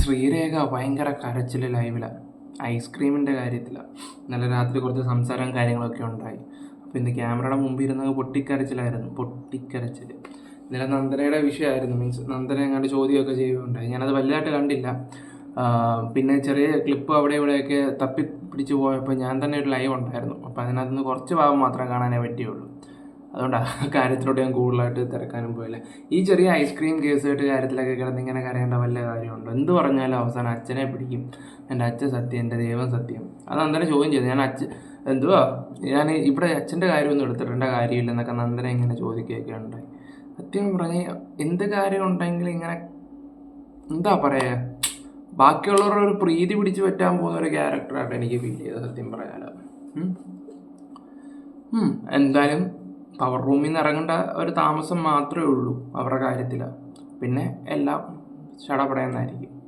ശ്രീരേഖ ഭയങ്കര കരച്ചിൽ ലൈവിലാണ് ഐസ്ക്രീമിന്റെ കാര്യത്തിലാണ് ഇന്നലെ രാത്രി കുറച്ച് സംസാരം കാര്യങ്ങളൊക്കെ ഉണ്ടായി. അപ്പോൾ ഇന്ന് ക്യാമറയുടെ മുമ്പിൽ ഇരുന്ന് പൊട്ടിക്കരച്ചിലായിരുന്നു. പൊട്ടിക്കരച്ചിൽ ഇന്നലെ നന്ദനയുടെ വിഷയമായിരുന്നു. മീൻസ് നന്ദന എങ്ങാണ്ട് ചോദ്യമൊക്കെ ചെയ്യുകയുണ്ടായി. ഞാനത് വലുതായിട്ട് കണ്ടില്ല. പിന്നെ ചെറിയ ക്ലിപ്പ് അവിടെ ഇവിടെയൊക്കെ തപ്പി പിടിച്ച് പോയപ്പോൾ ഞാൻ തന്നെ ഒരു ലൈവ് ഉണ്ടായിരുന്നു. അപ്പോൾ അതിനകത്ത് നിന്ന് കുറച്ച് ഭാഗം മാത്രമേ കാണാനേ പറ്റിയുള്ളൂ. അതുകൊണ്ട് ആ കാര്യത്തിലോട്ട് ഞാൻ കൂടുതലായിട്ട് തിരക്കാനും പോയില്ല. ഈ ചെറിയ ഐസ്ക്രീം കേസുമായിട്ട് കാര്യത്തിലൊക്കെ കിടന്ന് ഇങ്ങനെ കരയേണ്ട വല്ല കാര്യമുണ്ടോ? എന്ത് പറഞ്ഞാലും അവസാനം അച്ഛനെ പിടിക്കും. എന്റെ അച്ഛൻ സത്യം എന്റെ ദൈവം സത്യം. അത് നന്ദന ചോദ്യം ചെയ്തു. ഞാൻ അച്ഛൻ എന്തുവാ? ഞാൻ ഇവിടെ അച്ഛന്റെ കാര്യമൊന്നും കാര്യമില്ല എന്നൊക്കെ നന്ദന ഇങ്ങനെ ചോദിക്കുകയൊക്കെ ഉണ്ടായി. സത്യം പറഞ്ഞ് എന്ത് കാര്യം ഉണ്ടെങ്കിൽ ഇങ്ങനെ എന്താ പറയുക ബാക്കിയുള്ളവരുടെ ഒരു പ്രീതി പിടിച്ചു പറ്റാൻ പോകുന്ന ഒരു ക്യാരക്ടറായിട്ട് എനിക്ക് ഫീൽ ചെയ്തത് സത്യം പറയാലോ എന്തായാലും പവർ റൂമിൽ നിന്ന് ഇറങ്ങേണ്ട ഒരു താമസം മാത്രമേ ഉള്ളൂ അവരുടെ കാര്യത്തിൽ പിന്നെ എല്ലാം ചടപടയെന്നായിരിക്കും.